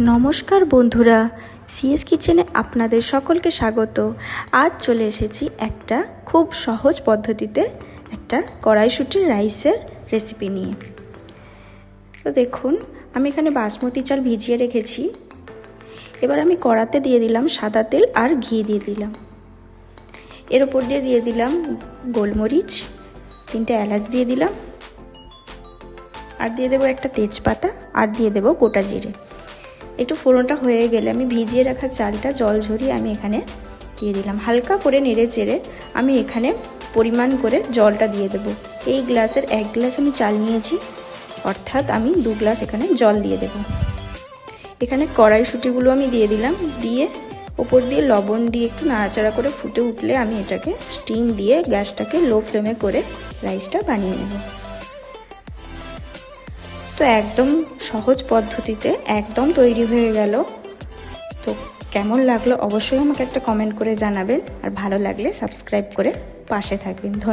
নমস্কার বন্ধুরা সিএস কিচেনে আপনাদের সকলকে স্বাগত। আজ চলে এসেছি একটা খুব সহজ পদ্ধতিতে একটা কড়াইশুটির রাইসের রেসিপি নিয়ে। তো দেখুন, আমি এখানে বাসমতি চাল ভিজিয়ে রেখেছি। এবার আমি কড়াতে দিয়ে দিলাম সাদা তেল আর ঘি দিয়ে দিলাম। এর ওপর দিয়ে দিয়ে দিলাম গোলমরিচ, তিনটে এলাচ দিয়ে দিলাম। আর দিয়ে দেবো একটা তেজপাতা, আর দিয়ে দেবো গোটা জিরে। একটু ফোড়নটা হয়ে গেলে আমি ভিজিয়ে রাখা চালটা জল ঝরিয়ে আমি এখানে দিয়ে দিলাম। হালকা করে নেড়ে চেড়ে আমি এখানে পরিমাণ করে জলটা দিয়ে দেবো। এই গ্লাসের এক গ্লাস আমি চাল নিয়েছি, অর্থাৎ আমি দু গ্লাস এখানে জল দিয়ে দেব। এখানে কড়াইশুটিগুলো আমি দিয়ে দিলাম, দিয়ে ওপর দিয়ে লবণ দিয়ে একটু নাড়াচাড়া করে ফুটে উঠলে আমি এটাকে স্টিম দিয়ে গ্যাসটাকে লো ফ্লেমে করে রাইসটা বানিয়ে নেব। তো একদম সহজ পদ্ধতিতে একদম তৈরি হয়ে গেল। তো কেমন লাগল অবশ্যই আমাকে একটা কমেন্ট করে জানাবেন। আর ভালো লাগলে সাবস্ক্রাইব করে পাশে থাকবেন। ধন্যবাদ।